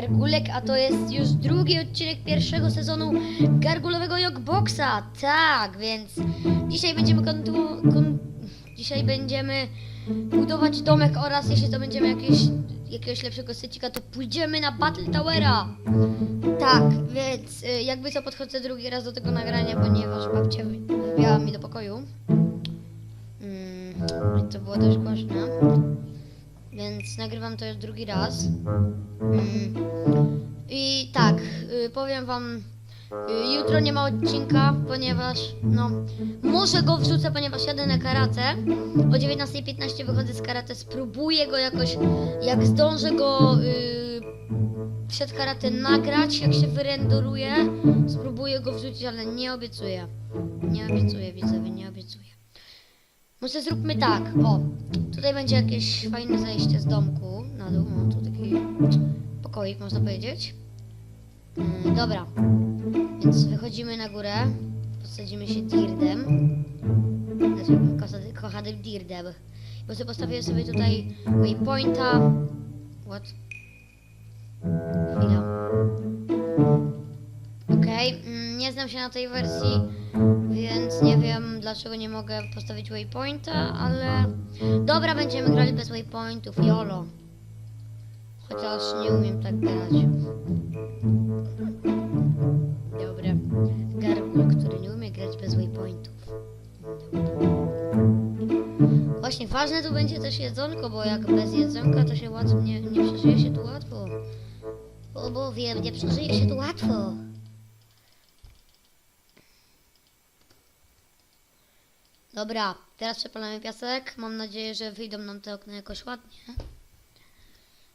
Gargulek, a to jest już drugi odcinek pierwszego sezonu Gargulowego Jogboxa. Tak, więc dzisiaj będziemy dzisiaj będziemy budować domek oraz jeśli to będziemy jakieś, jakiegoś lepszego secika, to pójdziemy na Battle Towera. Tak, więc y, jakby co podchodzę drugi raz do tego nagrania, ponieważ babcia wybiała mi do pokoju. Mm, to było dość głośne. Więc nagrywam to już drugi raz. Mm. I tak, y, powiem wam, y, jutro nie ma odcinka, ponieważ, no, może go wrzucę, ponieważ jadę na karate. O 19.15 wychodzę z karate, spróbuję go jakoś, jak zdążę go y, przed karate nagrać, jak się wyrendoruje, spróbuję go wrzucić, ale nie obiecuję. Nie obiecuję, widzowie, nie obiecuję. Może zróbmy tak, o, tutaj będzie jakieś fajne zejście z domku na dół, o, tu taki pokoik, można powiedzieć. Yy, dobra, więc wychodzimy na górę, posadzimy się dirdem, znaczy kochanym dirdem. Bo sobie postawię sobie tutaj waypointa, what? Chwila. Okej, mm, nie znam się na tej wersji, więc nie wiem dlaczego nie mogę postawić waypointa, ale dobra, będziemy grali bez waypointów, YOLO. Chociaż nie umiem tak grać. Dobra, gargul, który nie umie grać bez waypointów. Właśnie ważne tu będzie też jedzonko, bo jak bez jedzonka to się łatwo nie, nie przeżyje się tu łatwo. Bo, bo wiem, nie przeżyje się tu łatwo. Dobra, teraz przepalamy piasek. Mam nadzieję, że wyjdą nam te okna jakoś ładnie.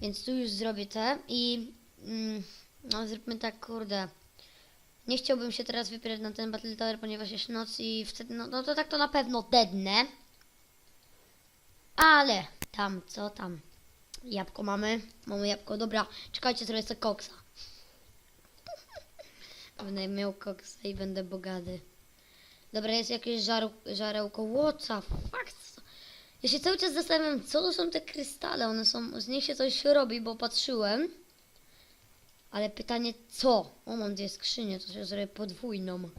Więc tu już zrobię te i mm, no zróbmy tak, kurde. Nie chciałbym się teraz wypierać na ten Battle Tower, ponieważ jest noc i wtedy, no, no to tak to na pewno dednę. Ale tam, co tam? Jabłko mamy. Mamy jabłko. Dobra, czekajcie, zrobię sobie koksa. Będę miał koksa i będę bogaty. Dobra, jest jakieś żaru, żarełko. What the fuck? Ja się cały czas zastanawiam, co to są te krystale. One są, z nich się coś robi, bo patrzyłem. Ale pytanie, co? O, mam dwie skrzynie, to się zrobię podwójną.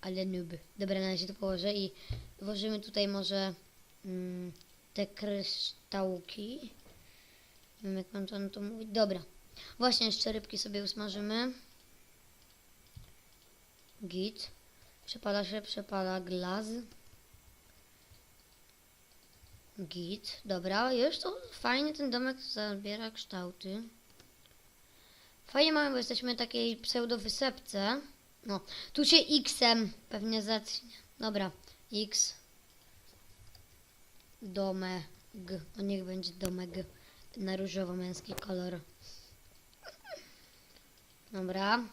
Ale noob. Dobra, na razie to położę i włożymy tutaj może mm, te kryształki. Nie wiem, jak mam to, to mówić. Dobra. Właśnie jeszcze rybki sobie usmażymy. Git. Przepala się, przepala glaz. Git. Dobra, już to fajnie ten domek zabiera kształty. Fajnie mamy, bo jesteśmy takiej pseudo wysepce. No, tu się X-em pewnie zacznie. Dobra, X. Domek. No niech będzie domek na różowo-męski kolor. Dobra.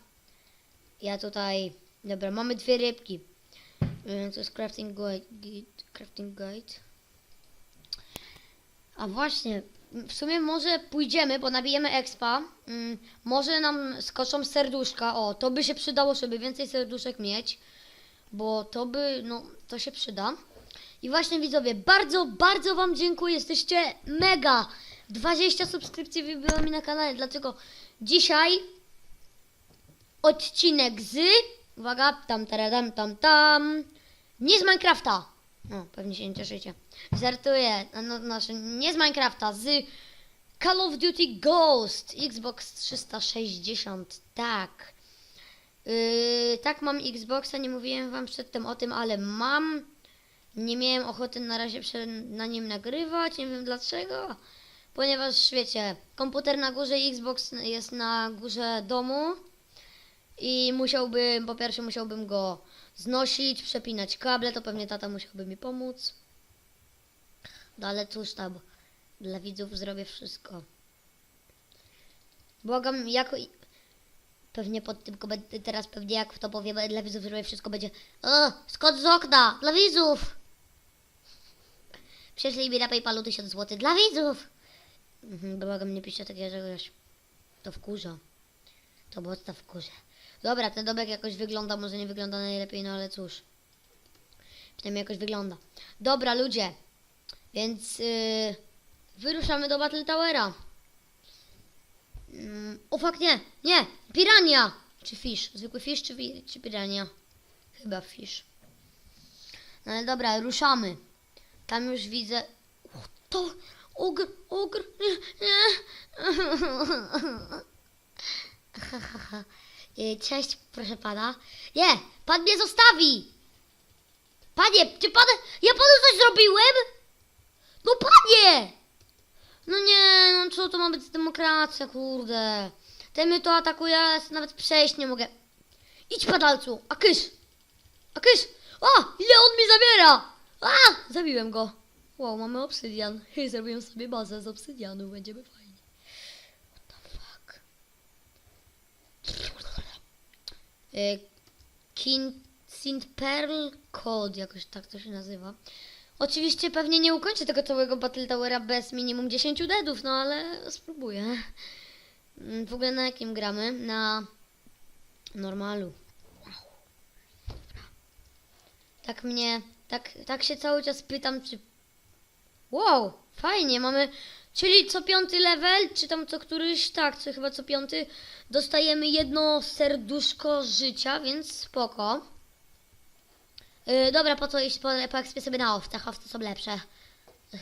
Ja tutaj... Dobra, mamy dwie rybki. Yy, To jest crafting guide. Crafting guide. A właśnie, w sumie może pójdziemy, bo nabijemy expa. Mm, może nam skoczą serduszka. O, to by się przydało, żeby więcej serduszek mieć. Bo to by, no, to się przyda. I właśnie widzowie, bardzo, bardzo wam dziękuję. Jesteście mega. 20 subskrypcji wybiło mi na kanale, dlatego dzisiaj odcinek z... Uwaga, tam, tam, tam, tam. Nie z Minecrafta. No, pewnie się nie cieszycie. Żartuję. No, no, znaczy, nie z Minecrafta, z Call of Duty Ghost. Xbox 360, tak. Yy, tak, mam Xboxa, nie mówiłem wam przedtem o tym, ale mam. Nie miałem ochoty na razie na nim nagrywać, nie wiem dlaczego. Ponieważ, wiecie, komputer na górze, Xbox jest na górze domu. I musiałbym, po pierwsze musiałbym go znosić, przepinać kable, to pewnie tata musiałby mi pomóc. No ale cóż tam, dla widzów zrobię wszystko. Błagam, jako... Pewnie pod tym teraz pewnie jak to powiem, dla widzów zrobię wszystko będzie O, skocz z okna, dla widzów! Prześlij mi na Paypalu 1000 zł dla widzów! Mhm, błagam, nie piszcie takiego czegoś. To wkurza. To mocno wkurza. Dobra, ten domek jakoś wygląda, może nie wygląda najlepiej, no ale cóż. Przynajmniej jakoś wygląda. Dobra, ludzie. Więc yy, wyruszamy do Battle Towera. Mm, o fakt nie, nie, pirania! Czy fish? Zwykły fish czy, czy pirania? Chyba fish. No ale dobra, ruszamy. Tam już widzę... O, to... Ogr, ogr, nie, nie. Y, Cześć, proszę pana. Nie, pan mnie zostawi! Panie, czy pan... Ja panu coś zrobiłem? No panie! No nie, no co to ma być demokracja, kurde. Ten mnie to atakuje, ja nawet przejść nie mogę. Idź padalcu, a kysz! A kysz! A! Ile on mi zabiera! A! Zabiłem go. Wow, mamy obsydian. Zrobiłem sobie bazę z obsydianu, będziemy fajnie. What the fuck? Y, Kin... Sint Pearl Code, jakoś tak to się nazywa. Oczywiście pewnie nie ukończę tego całego Battle Towera bez minimum 10 deadów, no ale spróbuję. Mm, W ogóle na jakim gramy? Na normalu. Tak mnie, tak, tak się cały czas pytam, czy... Wow, fajnie, mamy... Czyli co piąty level, czy tam co któryś, tak, co chyba co piąty, dostajemy jedno serduszko życia, więc spoko. Yy, dobra, po co iść po, po ekspie sobie na owcach? Owce są lepsze.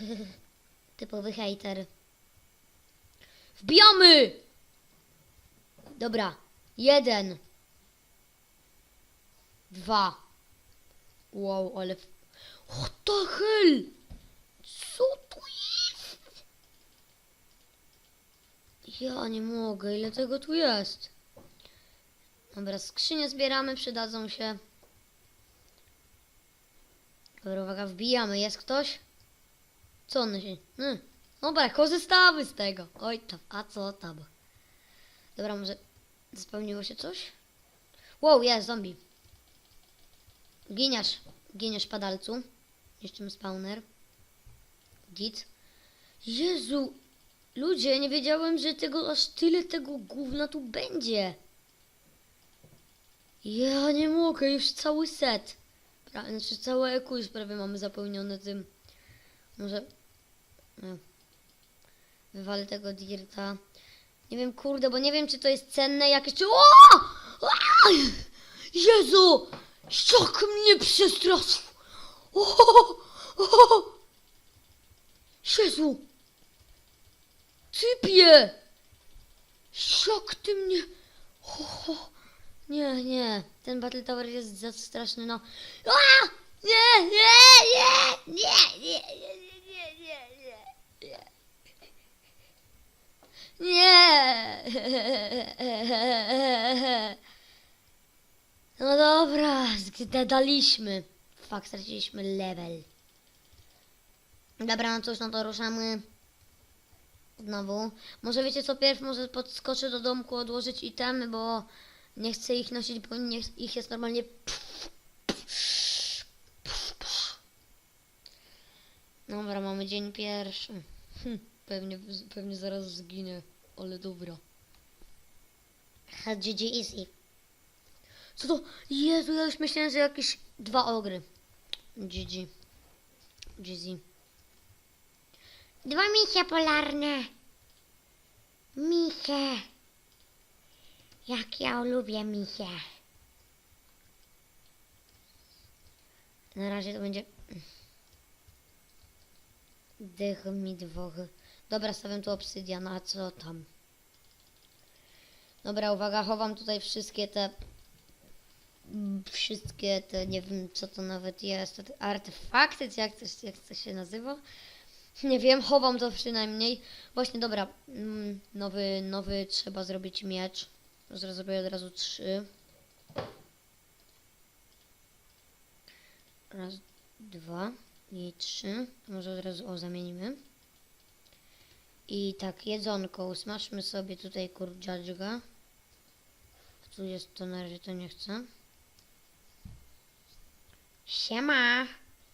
Typowy hater. Wbijamy! Dobra. Jeden. Dwa. Wow, ale... What the hell? Co tu jest? Ja nie mogę, ile tego tu jest? Dobra, skrzynie zbieramy, przydadzą się. Dobra, uwaga, wbijamy. Jest ktoś? Co on się... Hmm. Dobra, korzystamy z tego. Oj tam, a co tam? Dobra, może spełniło się coś? Wow, jest zombie. Giniasz, giniasz padalcu. Niszczymy spawner. Git. Jezu! Ludzie, nie wiedziałem, że tego aż tyle tego gówna tu będzie. Ja nie mogę, już cały set. Pra, znaczy całe EQ już prawie mamy zapełnione tym. Może... Nie. Wywalę tego dirta. Nie wiem, kurde, bo nie wiem, czy to jest cenne jakieś... Czy... O! A! Jezu! Jak mnie przestraszył! O! O! Jezu! Typie! Jak ty mnie... O, o. Nie, nie. Ten Battle Tower jest za straszny, no. A! Nie, nie, nie, nie, nie, nie, nie, nie, nie, nie. Nie. No dobra, zgadaliśmy. Fakt, straciliśmy level. Dobra, no cóż, no to ruszamy. Znowu. Może wiecie co, pierw może podskoczę do domku, odłożyć itemy, bo nie chcę ich nosić, bo nie, ich jest normalnie... Dobra, mamy dzień pierwszy. Hm, pewnie, pewnie zaraz zginę, ale dobra. GG easy. Co to? Jezu, ja już myślałem, że jakieś dwa ogry. GG. GG. Dwa misie polarne. Misie. Jak ja lubię misie. Na razie to będzie... Dych mi dwoch. Dobra, stawiam tu obsydian, a co tam? Dobra, uwaga, chowam tutaj wszystkie te... Wszystkie te, nie wiem co to nawet jest, te artefakty, jak to, jak to się nazywa? Nie wiem, chowam to przynajmniej. Właśnie, dobra, mm, nowy, nowy trzeba zrobić miecz. Zrobię od razu trzy. Raz, dwa i trzy. Może od razu o zamienimy. I tak, jedzonko. Usmażmy sobie tutaj kurczaczka. Tu jest to na razie to nie chcę. Siema.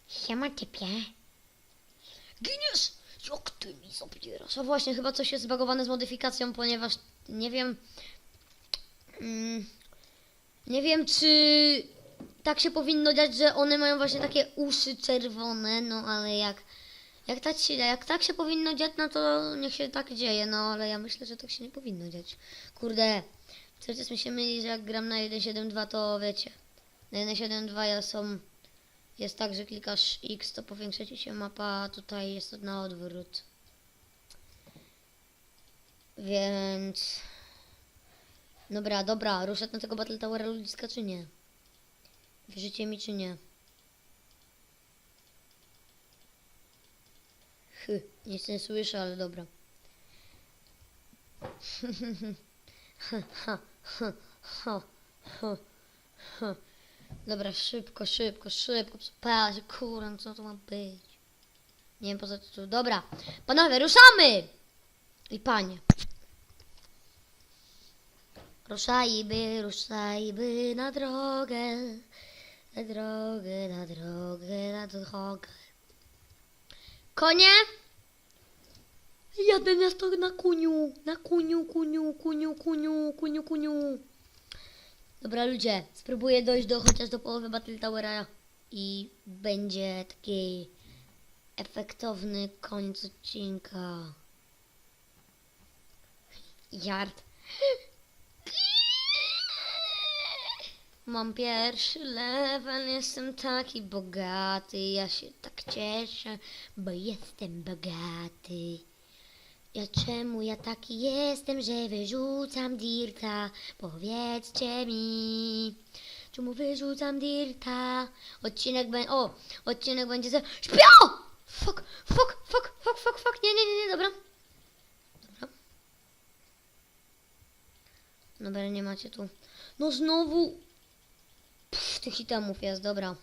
Siema typie. Giniesz! Jak ty mi zabierasz? A właśnie, chyba coś jest zbagowane z modyfikacją, ponieważ nie wiem... Mm, nie wiem, czy tak się powinno dziać, że one mają właśnie takie uszy czerwone, no ale jak Jak tak, się, jak tak się powinno dziać, no to niech się tak dzieje, no ale ja myślę, że tak się nie powinno dziać. Kurde, czas mi się myli, że jak gram na 1.7.2 to wiecie, na 1.7.2 ja są, jest tak, że klikasz X to powiększa ci się mapa, a tutaj jest na odwrót. Więc... Dobra, dobra, ruszać na tego Battle Towera ludziska czy nie? Wierzycie mi czy nie? Hy, nic nie słyszę, ale dobra. Dobra, szybko, szybko, szybko. Patrz, kurwa, co to ma być? Nie wiem poza co. Dobra, panowie, ruszamy! I panie. Ruszajmy, ruszajmy na drogę, na drogę, na drogę, na drogę. Konie? Jadę na na kuniu, na kuniu, kuniu, kuniu, kuniu, kuniu, kuniu. Dobra ludzie, spróbuję dojść do chociaż do połowy Battle Towera i będzie taki efektowny koniec odcinka. Yard. Mam pierwszy level, jestem taki bogaty, ja się tak cieszę, bo jestem bogaty. Ja czemu ja taki jestem, że wyrzucam dirta? Powiedzcie mi, czemu wyrzucam dirta? Odcinek będzie, o, odcinek będzie ze... Śpio! Fuck, fuck, fuck, fuck, fuck, fuck, nie, nie, nie, nie, dobra. Dobra. Dobra, nie macie tu. No znowu. Pff, tych itemów jest, dobra.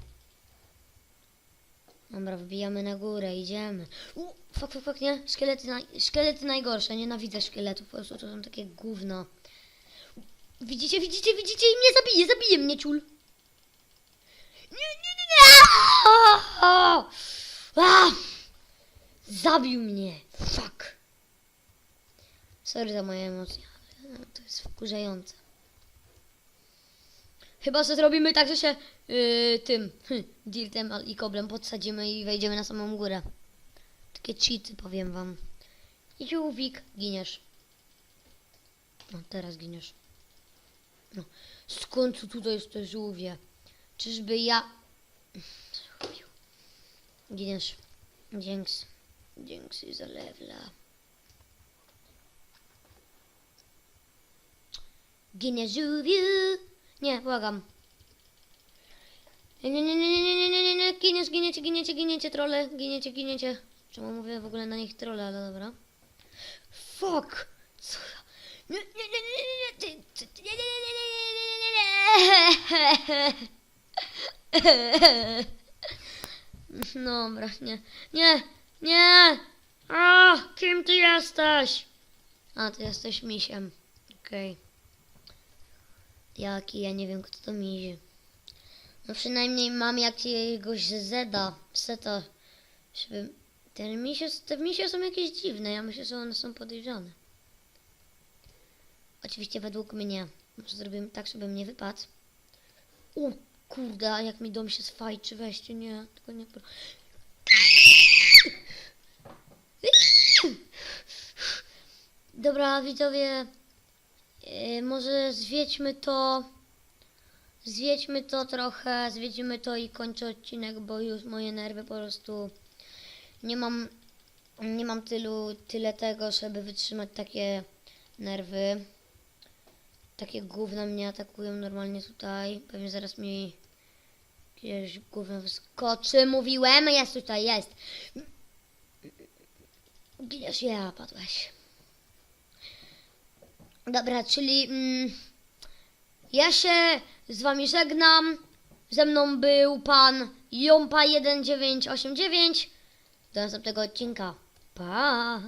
Dobra, wbijamy na górę, idziemy. U, fuck, fuck, fuck, nie? Szkielety. Szkielety najgorsze, nienawidzę szkieletów, po prostu to są takie gówno. Widzicie, widzicie, widzicie i mnie zabije, zabije mnie ciul. Nie, nie, nie, nie! Aaaa! Zabił mnie, fuck. Sorry za moje emocje, ale to jest wkurzające. Chyba, że zrobimy tak, że się yy, tym hm, dirtem i koblem podsadzimy i wejdziemy na samą górę. Takie cheaty, powiem wam. I żółwik, giniesz. No, teraz giniesz. No, skąd tu tutaj jest to żółwie? Czyżby ja... Giniesz. Dzięks. Dzięks za lewla. Ginie żółwiu. Nie, błagam. Nie, nie, nie, nie, nie, nie, nie, nie, nie, giniecie, giniecie, giniecie, trole, giniecie, giniecie. Czemu mówię w ogóle na nich trole, ale dobra. Fuck! Co? Nie, nie, nie, nie, nie, nie, nie, nie, nie, nie, nie. Dobra, nie, nie, nie! A, kim ty jesteś? A, ty jesteś misiem. Okej. Jaki, ja nie wiem kto to mizie. No przynajmniej mam jakiegoś Zeda, Seta, żeby... Te misie, te misie są jakieś dziwne, ja myślę, że one są podejrzane. Oczywiście według mnie. Może zrobimy tak, żeby mnie wypadł. O kurde, jak mi dom się sfajczy, weźcie, nie, tylko nie... Dobra, widzowie, yy, może zwiedźmy to, zwiedźmy to trochę, zwiedzimy to i kończę odcinek, bo już moje nerwy po prostu, nie mam, nie mam tylu, tyle tego, żeby wytrzymać takie nerwy. Takie gówna mnie atakują normalnie tutaj, pewnie zaraz mi jakieś gówno wyskoczy, mówiłem, jest tutaj, jest. Gdzież ja padłeś? Dobra, czyli mm, ja się z wami żegnam. Ze mną był pan Jompa1989. Do następnego odcinka. Pa!